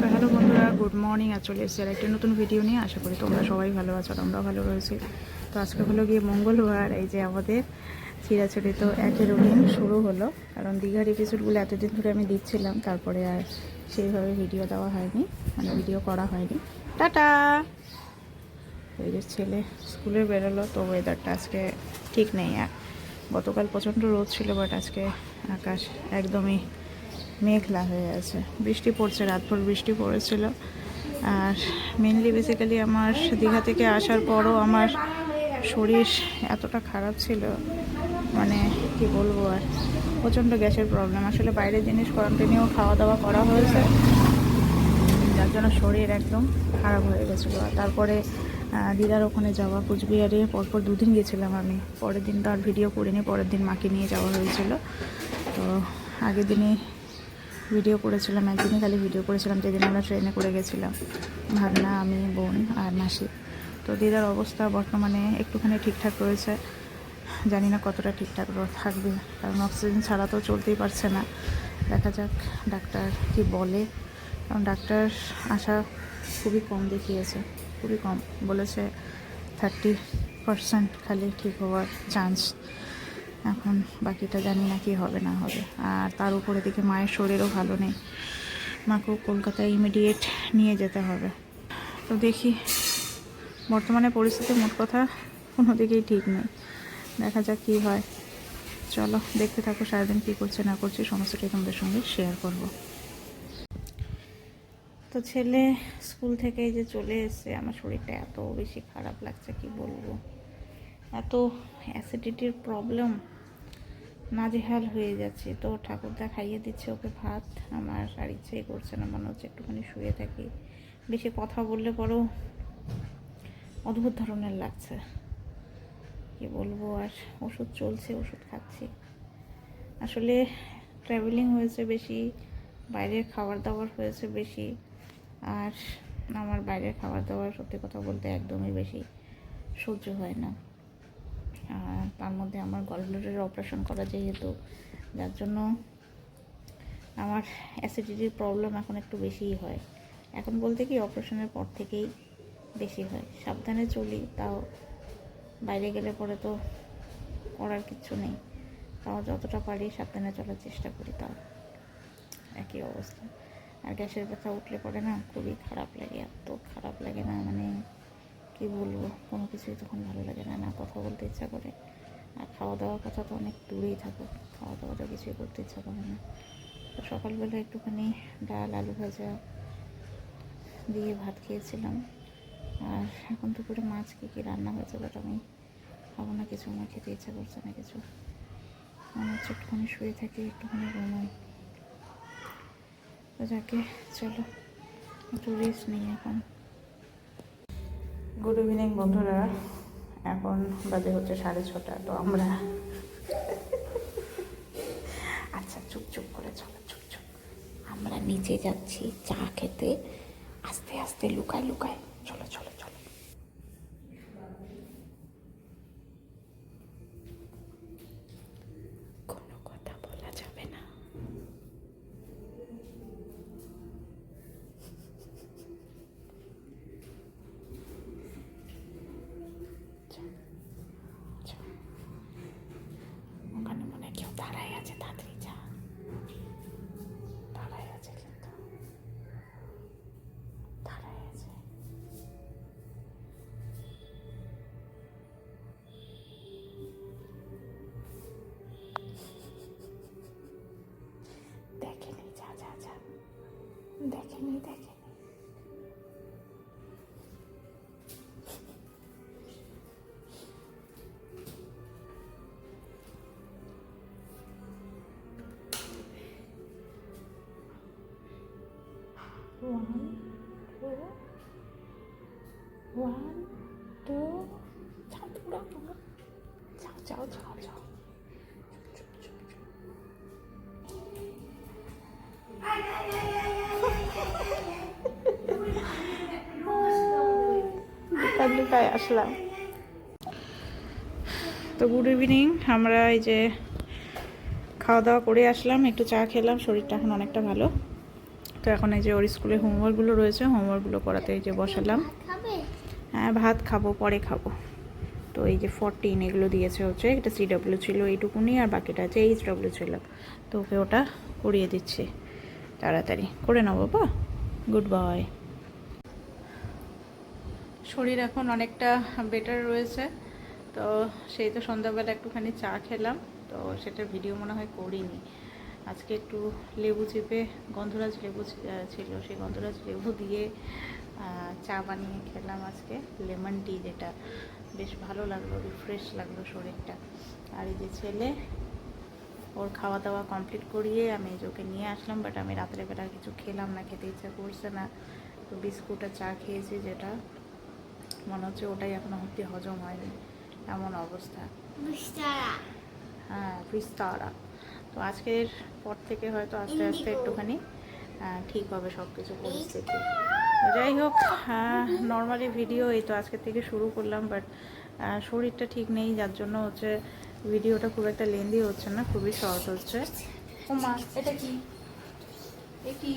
তো হ্যালো বন্ধুরা, good morning. আর চলে এসেছি আর একটা নতুন ভিডিও নিয়ে। আশা করি তোমরা সবাই ভালো আছো আর আমরাও ভালো রয়েছি। তো আজকে হলো গিয়ে মঙ্গলবার, এই যে আমাদের চিরাচুরি তো একই রুটিন শুরু হলো। কারণ দীঘার এপিসোডগুলো এতদিন ধরে আমি দিচ্ছিলাম তারপরে আর সেইভাবে ভিডিও দেওয়া হয়নি মানে ভিডিও করা হয়নি। টাটা! এই যে ছেলে স্কুলে বেরোলো, তো ওয়েদারটা আজকে ঠিক নেই। আর গতকাল প্রচণ্ড রোদ ছিল বাট আজকে আকাশ একদমই মেঘলা হয়ে আছে। বৃষ্টি পড়ছে, রাতভর বৃষ্টি পড়েছিল। আর মেনলি বেসিক্যালি আমার দীঘা থেকে আসার পরও আমার শরীর এতটা খারাপ ছিল মানে কি বলব আর, প্রচণ্ড গ্যাসের প্রবলেম আসলে বাইরের জিনিস কন্টিনিউ খাওয়া দাওয়া করা হয়েছে, যার জন্য শরীর একদম খারাপ হয়ে গেছিল। আর তারপরে দিদার ওখানে যাওয়া, কুচবিহারে পরপর দুদিন গেছিলাম আমি। পরের দিন তো আর ভিডিও করিনি, পরের দিন মাকে নিয়ে যাওয়া হয়েছিল। তো আগের দিনই ভিডিও করেছিলাম, একদিনই খালি ভিডিও করেছিলাম, যেদিন আমরা ট্রেনে করে গেছিলাম, ভাবনা, আমি, বোন আর মাসি। তো দিদার অবস্থা বর্তমানে একটুখানি ঠিকঠাক রয়েছে। জানি না কতটা ঠিকঠাক থাকবে, কারণ অক্সিজেন ছাড়া তো চলতেই পারছে না। দেখা যাক ডাক্তার কি বলে। কারণ ডাক্তার আশা খুবই কম দেখিয়েছে, খুবই কম। বলেছে থার্টি পার্সেন্ট খালি ঠিক হওয়ার চান্স এখন বাকিটা জানি না কি হবে, না হবে। আর তার উপরে দিকে মায়ের শরীরও ভালো নেই। মাকেও কলকাতায় ইমিডিয়েট নিয়ে যেতে হবে। তো দেখি, বর্তমানে পরিস্থিতি মোট কথা কোনো দিকেই ঠিক নেই। দেখা যাক কী হয়। চলো, দেখতে থাকো সারাদিন কী করছে, না করছে, সমস্তটাই তোমাদের সঙ্গে শেয়ার করব। তো ছেলে স্কুল থেকে যে চলে এসেছে, আমার শরীরটা এত বেশি খারাপ লাগছে, কি বলব? এত অ্যাসিডিটির প্রবলেম নাজেহাল হয়ে যাচ্ছে। তো ঠাকুরদা খাইয়ে দিচ্ছে ওকে ভাত। আমার আর ইচ্ছেই করছে না, মনে হচ্ছে একটুখানি শুয়ে থাকি। বেশি কথা বললে পরেও অদ্ভুত ধরনের লাগছে। কি বলব আর, ওষুধ চলছে, ওষুধ খাচ্ছি। আসলে ট্রাভেলিং হয়েছে বেশি, বাইরের খাবার দাবার হয়েছে বেশি, আর আমার বাইরের খাবার দাবার সত্যি কথা বলতে একদমই বেশি সহ্য হয় না। তার মধ্যে আমার গলব্লাডারের অপারেশন করা যেহেতু, যার জন্য আমার অ্যাসিডিটির প্রবলেম এখন একটু বেশিই হয়। এখন বলতে কি অপারেশনের পর থেকেই বেশি হয়। সাবধানে চলি, তাও বাইরে গেলে পরে তো করার কিচ্ছু নেই। তাও যতটা পারি সাবধানে চলার চেষ্টা করি, তাও একই অবস্থা। আর গ্যাসের ব্যথা উঠলে পরে না খুবই খারাপ লাগে, এত খারাপ লাগে না মানে কি বলব? কোনো কিছুই তখন ভালো লাগে না না কথা বলতে ইচ্ছা করে। আর খাওয়া দাওয়ার কথা তো অনেক দূরেই থাকো খাওয়া দাওয়াটা কিছুই করতে ইচ্ছা করে না। তো সকালবেলা একটুখানি ডাল, আলু ভাজা দিয়ে ভাত খেয়েছিলাম। আর এখন দুপুরে মাছ কী কী রান্না হয়েছে বাট আমি খাব না, কিছু আমার খেতে ইচ্ছা করছে না কিছু। মনে হচ্ছে একটুখানি শুয়ে থাকি, একটুখানি ঘুমাই। তো যাকে, চলো, একটু রেস্ট নেই এখন। গুড ইভিনিং বন্ধুরা। এখন বাজে হচ্ছে সাড়ে ছটা, তো আমরা আচ্ছা চুপ চুপ করে চলো, চুপ চুপ। আমরা নিচে যাচ্ছি চা খেতে। আস্তে আস্তে লুকায় লুকায়। চলো চলো চলো। One, two. আসলাম তো গুড ইভিনিং আমরা এই যে খাওয়া দাওয়া করে আসলাম একটু চা খেলাম শরীরটা এখন অনেকটা ভালো তো এখন এই যে ওর স্কুলে হোমওয়ার্কগুলো রয়েছে হোমওয়ার্কগুলো করাতে এই যে বসালাম ভাত খাব, পরে খাব। তো এই যে ফরটিন এগুলো দিয়েছে হচ্ছে, এটা সি ডাব্লিউ ছিল এইটুকুনি আর বাকিটা আছে এইচ ডাব্লিউ ছিল। তো ওকে ওটা করিয়ে দিচ্ছে তাড়াতাড়ি। করে নাও বাবা। গুড বাই শরীর এখন অনেকটা বেটার রয়েছে। তো সেই তো সন্ধ্যাবেলা একটুখানি চা খেলাম। তো সেটা ভিডিও মনে হয় করিনি। আজকে একটু লেবু চিপে গন্ধরাজ লেবু ছিল, সেই গন্ধরাজ লেবু দিয়ে চা বানিয়ে খেলাম আজকে লেমন টি যেটা। বেশ ভালো লাগল রিফ্রেশ লাগল শরীরটা। আর এই যে ছেলে ওর খাওয়া দাওয়া কমপ্লিট করিয়ে আমি ওকে নিয়ে আসলাম বাট আমি রাত্রে বেলা কিছু খেলাম না খেতে ইচ্ছা করছে না। তো বিস্কুট আর চা খেয়েছি যেটা। মনে হচ্ছে ওটাই এখনও অব্দি হজম হয়নি এমন অবস্থা। হ্যাঁ বিস্তারা তো আজকের পর থেকে হয়তো আস্তে আস্তে একটুখানি ঠিক হবে সব কিছু পরিস্থিতি। যাই হোক নর্মালি ভিডিও এই তো আজকের থেকে শুরু করলাম বাট শরীরটা ঠিক নেই যার জন্য হচ্ছে ভিডিওটা খুব একটা লেন্দি হচ্ছে না খুবই শর্ট হচ্ছে। ও মা এটা কি? এ কি?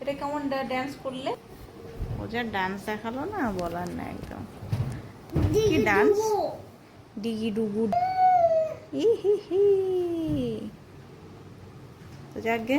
এটা কেমন ড্যান্স করলে? ও যা ডান্স দেখাল না বলার না একদম। কি ডান্স ডিগি ডুবু ই হি হি। তো যাকগে